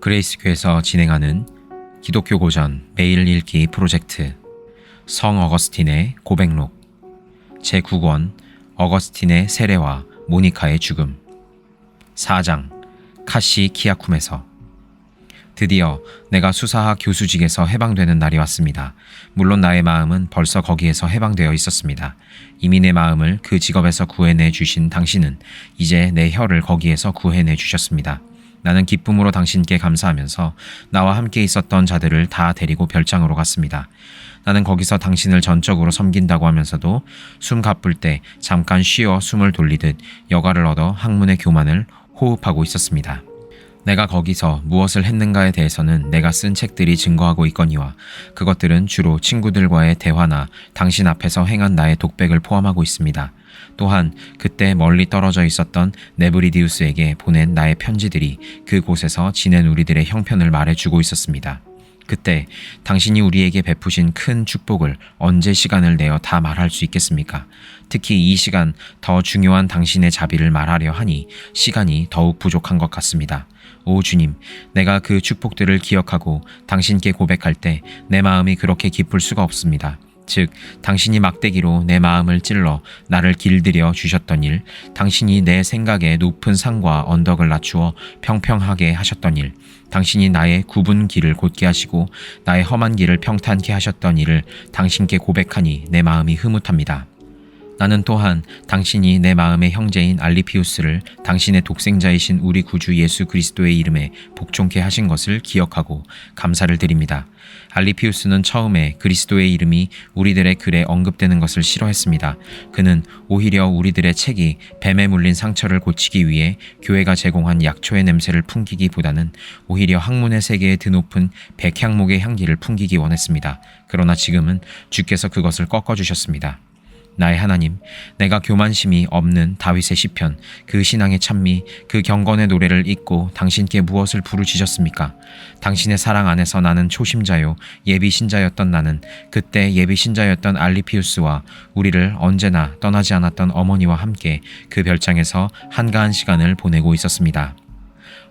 그레이스교에서 진행하는 기독교 고전 매일 읽기 프로젝트 성 어거스틴의 고백록 제9권 어거스틴의 세례와 모니카의 죽음 4장 카시 키아쿰에서 드디어 내가 수사학 교수직에서 해방되는 날이 왔습니다. 물론 나의 마음은 벌써 거기에서 해방되어 있었습니다. 이미 내 마음을 그 직업에서 구해내 주신 당신은 이제 내 혀를 거기에서 구해내 주셨습니다. 나는 기쁨으로 당신께 감사하면서 나와 함께 있었던 자들을 다 데리고 별장으로 갔습니다. 나는 거기서 당신을 전적으로 섬긴다고 하면서도 숨 가쁠 때 잠깐 쉬어 숨을 돌리듯 여가를 얻어 학문의 교만을 호흡하고 있었습니다. 내가 거기서 무엇을 했는가에 대해서는 내가 쓴 책들이 증거하고 있거니와 그것들은 주로 친구들과의 대화나 당신 앞에서 행한 나의 독백을 포함하고 있습니다. 또한 그때 멀리 떨어져 있었던 네브리디우스에게 보낸 나의 편지들이 그곳에서 지낸 우리들의 형편을 말해주고 있었습니다. 그때 당신이 우리에게 베푸신 큰 축복을 언제 시간을 내어 다 말할 수 있겠습니까? 특히 이 시간 더 중요한 당신의 자비를 말하려 하니 시간이 더욱 부족한 것 같습니다. 오 주님, 내가 그 축복들을 기억하고 당신께 고백할 때 내 마음이 그렇게 기쁠 수가 없습니다. 즉, 당신이 막대기로 내 마음을 찔러 나를 길들여 주셨던 일, 당신이 내 생각에 높은 산과 언덕을 낮추어 평평하게 하셨던 일, 당신이 나의 굽은 길을 곧게 하시고 나의 험한 길을 평탄케 하셨던 일을 당신께 고백하니 내 마음이 흐뭇합니다. 나는 또한 당신이 내 마음의 형제인 알리피우스를 당신의 독생자이신 우리 구주 예수 그리스도의 이름에 복종케 하신 것을 기억하고 감사를 드립니다. 알리피우스는 처음에 그리스도의 이름이 우리들의 글에 언급되는 것을 싫어했습니다. 그는 오히려 우리들의 책이 뱀에 물린 상처를 고치기 위해 교회가 제공한 약초의 냄새를 풍기기보다는 오히려 학문의 세계에 드높은 백향목의 향기를 풍기기 원했습니다. 그러나 지금은 주께서 그것을 꺾어주셨습니다. 나의 하나님, 내가 교만심이 없는 다윗의 시편, 그 신앙의 찬미, 그 경건의 노래를 잊고 당신께 무엇을 부르짖었습니까? 당신의 사랑 안에서 나는 초심자요, 예비 신자였던 나는 그때 예비 신자였던 알리피우스와 우리를 언제나 떠나지 않았던 어머니와 함께 그 별장에서 한가한 시간을 보내고 있었습니다.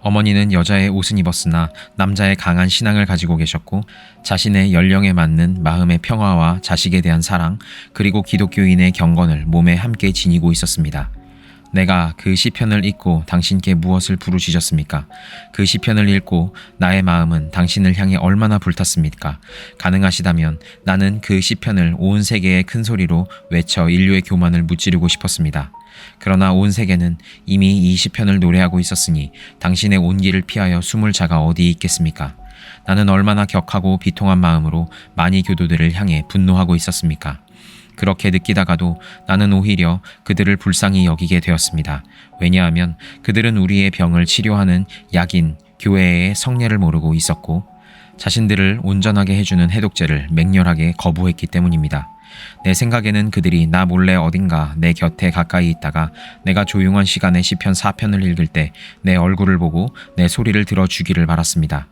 어머니는 여자의 옷은 입었으나 남자의 강한 신앙을 가지고 계셨고 자신의 연령에 맞는 마음의 평화와 자식에 대한 사랑 그리고 기독교인의 경건을 몸에 함께 지니고 있었습니다. 내가 그 시편을 읽고 당신께 무엇을 부르짖었습니까? 그 시편을 읽고 나의 마음은 당신을 향해 얼마나 불탔습니까? 가능하시다면 나는 그 시편을 온 세계에 큰 소리로 외쳐 인류의 교만을 무찌르고 싶었습니다. 그러나 온 세계는 이미 이 시편을 노래하고 있었으니 당신의 온기를 피하여 숨을 자가 어디 있겠습니까? 나는 얼마나 격하고 비통한 마음으로 많이 교도들을 향해 분노하고 있었습니까? 그렇게 느끼다가도 나는 오히려 그들을 불쌍히 여기게 되었습니다. 왜냐하면 그들은 우리의 병을 치료하는 약인 교회의 성례를 모르고 있었고 자신들을 온전하게 해주는 해독제를 맹렬하게 거부했기 때문입니다. 내 생각에는 그들이 나 몰래 어딘가 내 곁에 가까이 있다가 내가 조용한 시간에 시편 4편을 읽을 때 내 얼굴을 보고 내 소리를 들어주기를 바랐습니다.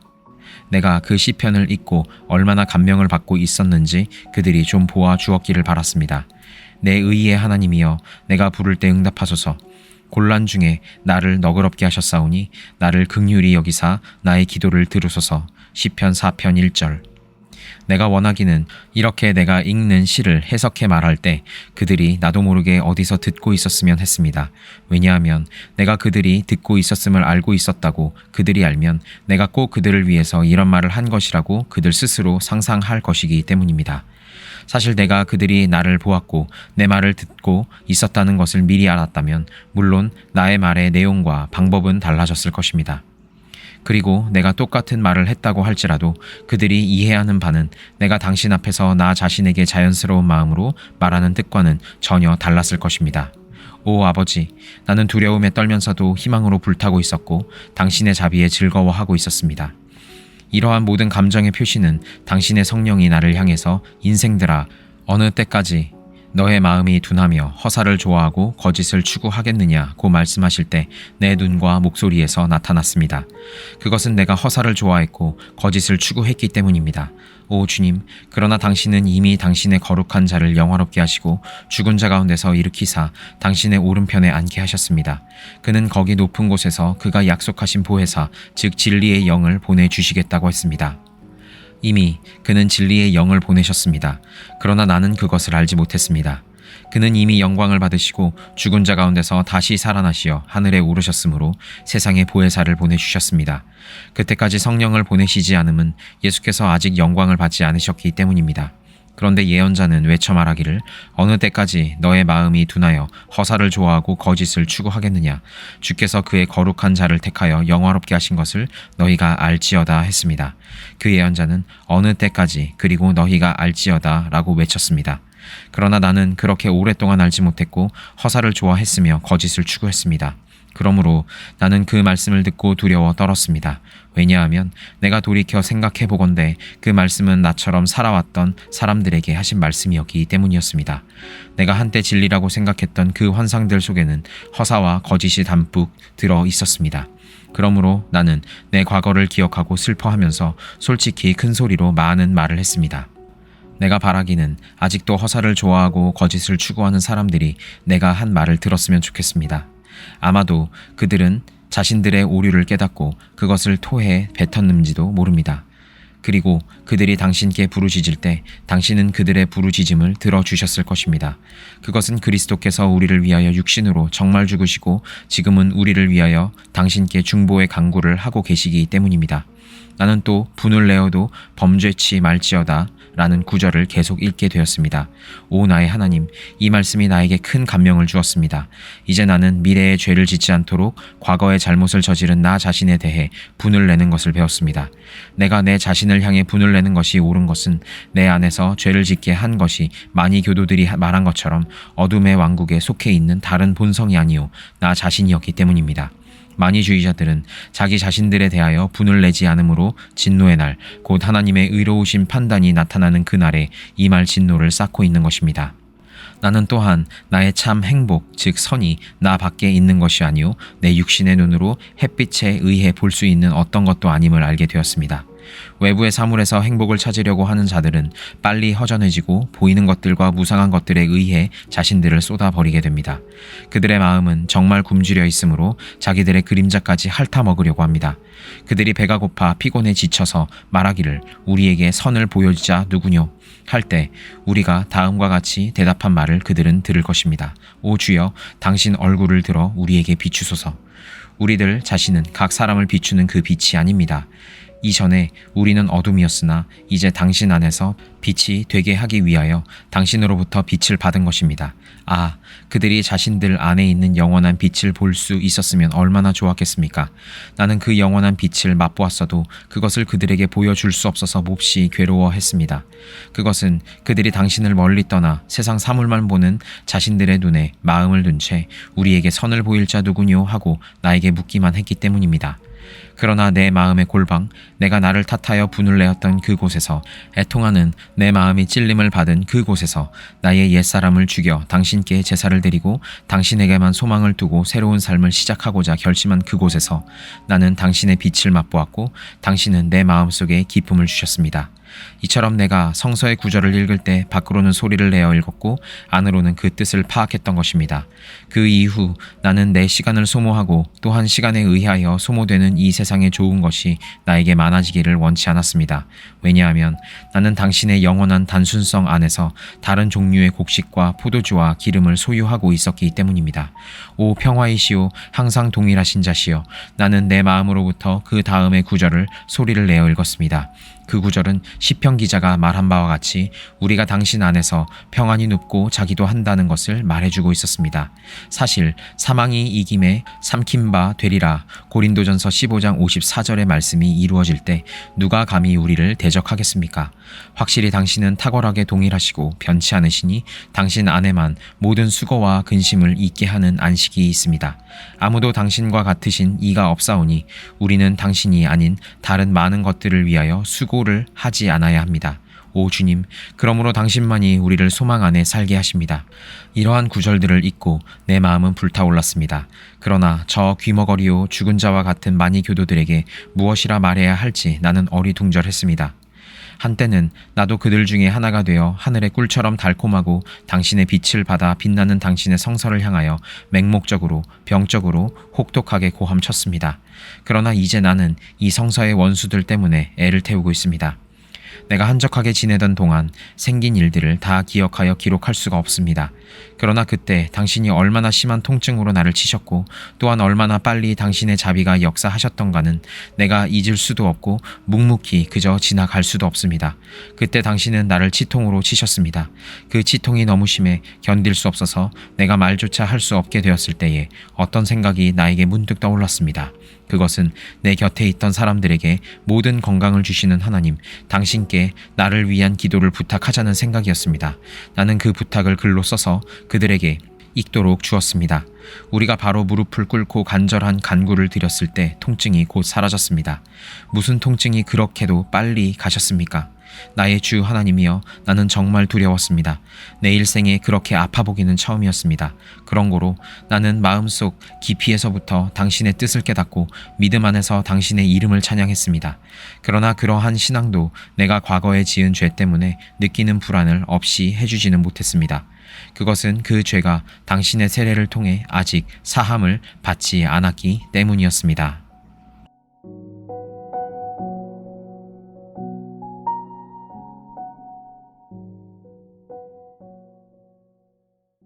내가 그 시편을 읽고 얼마나 감명을 받고 있었는지 그들이 좀 보아 주었기를 바랐습니다. 내 의의 하나님이여 내가 부를 때 응답하소서. 곤란 중에 나를 너그럽게 하셨사오니 나를 극률이 여기사 나의 기도를 들으소서. 시편 4편 1절. 내가 원하기는 이렇게 내가 읽는 시를 해석해 말할 때 그들이 나도 모르게 어디서 듣고 있었으면 했습니다. 왜냐하면 내가 그들이 듣고 있었음을 알고 있었다고 그들이 알면 내가 꼭 그들을 위해서 이런 말을 한 것이라고 그들 스스로 상상할 것이기 때문입니다. 사실 내가 그들이 나를 보았고 내 말을 듣고 있었다는 것을 미리 알았다면 물론 나의 말의 내용과 방법은 달라졌을 것입니다. 그리고 내가 똑같은 말을 했다고 할지라도 그들이 이해하는 바는 내가 당신 앞에서 나 자신에게 자연스러운 마음으로 말하는 뜻과는 전혀 달랐을 것입니다. 오 아버지, 나는 두려움에 떨면서도 희망으로 불타고 있었고 당신의 자비에 즐거워하고 있었습니다. 이러한 모든 감정의 표시는 당신의 성령이 나를 향해서 인생들아 어느 때까지 너의 마음이 둔하며 허사를 좋아하고 거짓을 추구하겠느냐고 말씀하실 때 내 눈과 목소리에서 나타났습니다. 그것은 내가 허사를 좋아했고 거짓을 추구했기 때문입니다. 오 주님, 그러나 당신은 이미 당신의 거룩한 자를 영화롭게 하시고 죽은 자 가운데서 일으키사 당신의 오른편에 앉게 하셨습니다. 그는 거기 높은 곳에서 그가 약속하신 보혜사, 즉 진리의 영을 보내주시겠다고 했습니다. 이미 그는 진리의 영을 보내셨습니다. 그러나 나는 그것을 알지 못했습니다. 그는 이미 영광을 받으시고 죽은 자 가운데서 다시 살아나시어 하늘에 오르셨으므로 세상에 보혜사를 보내주셨습니다. 그때까지 성령을 보내시지 않음은 예수께서 아직 영광을 받지 않으셨기 때문입니다. 그런데 예언자는 외쳐 말하기를 어느 때까지 너의 마음이 둔하여 허사를 좋아하고 거짓을 추구하겠느냐 주께서 그의 거룩한 자를 택하여 영화롭게 하신 것을 너희가 알지어다 했습니다. 그 예언자는 어느 때까지 그리고 너희가 알지어다라고 외쳤습니다. 그러나 나는 그렇게 오랫동안 알지 못했고 허사를 좋아했으며 거짓을 추구했습니다. 그러므로 나는 그 말씀을 듣고 두려워 떨었습니다. 왜냐하면 내가 돌이켜 생각해 보건대 그 말씀은 나처럼 살아왔던 사람들에게 하신 말씀이었기 때문이었습니다. 내가 한때 진리라고 생각했던 그 환상들 속에는 허사와 거짓이 담뿍 들어 있었습니다. 그러므로 나는 내 과거를 기억하고 슬퍼하면서 솔직히 큰 소리로 많은 말을 했습니다. 내가 바라기는 아직도 허사를 좋아하고 거짓을 추구하는 사람들이 내가 한 말을 들었으면 좋겠습니다. 아마도 그들은 자신들의 오류를 깨닫고 그것을 토해 뱉었는지도 모릅니다. 그리고 그들이 당신께 부르짖을 때 당신은 그들의 부르짖음을 들어주셨을 것입니다. 그것은 그리스도께서 우리를 위하여 육신으로 정말 죽으시고 지금은 우리를 위하여 당신께 중보의 강구를 하고 계시기 때문입니다. 나는 또 분을 내어도 범죄치 말지어다 라는 구절을 계속 읽게 되었습니다. 오 나의 하나님, 이 말씀이 나에게 큰 감명을 주었습니다. 이제 나는 미래의 죄를 짓지 않도록 과거의 잘못을 저지른 나 자신에 대해 분을 내는 것을 배웠습니다. 내가 내 자신을 향해 분을 내는 것이 옳은 것은 내 안에서 죄를 짓게 한 것이 많이 교도들이 말한 것처럼 어둠의 왕국에 속해 있는 다른 본성이 아니요 나 자신이었기 때문입니다. 만이주의자들은 자기 자신들에 대하여 분을 내지 않으므로 진노의 날, 곧 하나님의 의로우신 판단이 나타나는 그날에 이 말 진노를 쌓고 있는 것입니다. 나는 또한 나의 참 행복, 즉 선이 나 밖에 있는 것이 아니요 내 육신의 눈으로 햇빛에 의해 볼 수 있는 어떤 것도 아님을 알게 되었습니다. 외부의 사물에서 행복을 찾으려고 하는 자들은 빨리 허전해지고 보이는 것들과 무상한 것들에 의해 자신들을 쏟아버리게 됩니다. 그들의 마음은 정말 굶주려 있으므로 자기들의 그림자까지 핥아 먹으려고 합니다. 그들이 배가 고파 피곤해 지쳐서 말하기를 우리에게 선을 보여주자 누구뇨 할 때 우리가 다음과 같이 대답한 말을 그들은 들을 것입니다. 오 주여 당신 얼굴을 들어 우리에게 비추소서. 우리들 자신은 각 사람을 비추는 그 빛이 아닙니다. 이전에 우리는 어둠이었으나 이제 당신 안에서 빛이 되게 하기 위하여 당신으로부터 빛을 받은 것입니다. 아, 그들이 자신들 안에 있는 영원한 빛을 볼 수 있었으면 얼마나 좋았겠습니까? 나는 그 영원한 빛을 맛보았어도 그것을 그들에게 보여줄 수 없어서 몹시 괴로워했습니다. 그것은 그들이 당신을 멀리 떠나 세상 사물만 보는 자신들의 눈에 마음을 둔 채 우리에게 선을 보일 자 누구뇨 하고 나에게 묻기만 했기 때문입니다. 그러나 내 마음의 골방, 내가 나를 탓하여 분을 내었던 그곳에서 애통하는 내 마음이 찔림을 받은 그곳에서 나의 옛사람을 죽여 당신께 제사를 드리고 당신에게만 소망을 두고 새로운 삶을 시작하고자 결심한 그곳에서 나는 당신의 빛을 맛보았고 당신은 내 마음속에 기쁨을 주셨습니다. 이처럼 내가 성서의 구절을 읽을 때 밖으로는 소리를 내어 읽었고 안으로는 그 뜻을 파악했던 것입니다. 그 이후 나는 내 시간을 소모하고 또한 시간에 의하여 소모되는 이 세상의 좋은 것이 나에게 많아지기를 원치 않았습니다. 왜냐하면 나는 당신의 영원한 단순성 안에서 다른 종류의 곡식과 포도주와 기름을 소유하고 있었기 때문입니다. 오 평화이시오 항상 동일하신 자시여 나는 내 마음으로부터 그 다음의 구절을 소리를 내어 읽었습니다. 그 구절은 시편 기자가 말한 바와 같이 우리가 당신 안에서 평안이 눕고 자기도 한다는 것을 말해주고 있었습니다. 사실 사망이 이김에 삼킨 바 되리라 고린도전서 15장 54절의 말씀이 이루어질 때 누가 감히 우리를 대적하겠습니까? 확실히 당신은 탁월하게 동일하시고 변치 않으시니 당신 안에만 모든 수고와 근심을 잊게 하는 안식이 있습니다. 아무도 당신과 같으신 이가 없사오니 우리는 당신이 아닌 다른 많은 것들을 위하여 수고 를 하지 않아야 합니다. 오 주님, 그러므로 당신만이 우리를 소망 안에 살게 하십니다. 이러한 구절들을 읽고 내 마음은 불타올랐습니다. 그러나 저 귀머거리요 죽은 자와 같은 많이 교도들에게 무엇이라 말해야 할지 나는 어리둥절했습니다. 한때는 나도 그들 중에 하나가 되어 하늘의 꿀처럼 달콤하고 당신의 빛을 받아 빛나는 당신의 성서를 향하여 맹목적으로 병적으로 혹독하게 고함쳤습니다. 그러나 이제 나는 이 성서의 원수들 때문에 애를 태우고 있습니다. 내가 한적하게 지내던 동안 생긴 일들을 다 기억하여 기록할 수가 없습니다. 그러나 그때 당신이 얼마나 심한 통증으로 나를 치셨고 또한 얼마나 빨리 당신의 자비가 역사하셨던가는 내가 잊을 수도 없고 묵묵히 그저 지나갈 수도 없습니다. 그때 당신은 나를 치통으로 치셨습니다. 그 치통이 너무 심해 견딜 수 없어서 내가 말조차 할 수 없게 되었을 때에 어떤 생각이 나에게 문득 떠올랐습니다. 그것은 내 곁에 있던 사람들에게 모든 건강을 주시는 하나님, 당신께 나를 위한 기도를 부탁하자는 생각이었습니다. 나는 그 부탁을 글로 써서 그들에게 읽도록 주었습니다. 우리가 바로 무릎을 꿇고 간절한 간구를 드렸을 때 통증이 곧 사라졌습니다. 무슨 통증이 그렇게도 빨리 가셨습니까? 나의 주 하나님이여 나는 정말 두려웠습니다. 내 일생에 그렇게 아파 보기는 처음이었습니다. 그런 고로 나는 마음속 깊이에서부터 당신의 뜻을 깨닫고 믿음 안에서 당신의 이름을 찬양했습니다. 그러나 그러한 신앙도 내가 과거에 지은 죄 때문에 느끼는 불안을 없이 해주지는 못했습니다. 그것은 그 죄가 당신의 세례를 통해 아직 사함을 받지 않았기 때문이었습니다.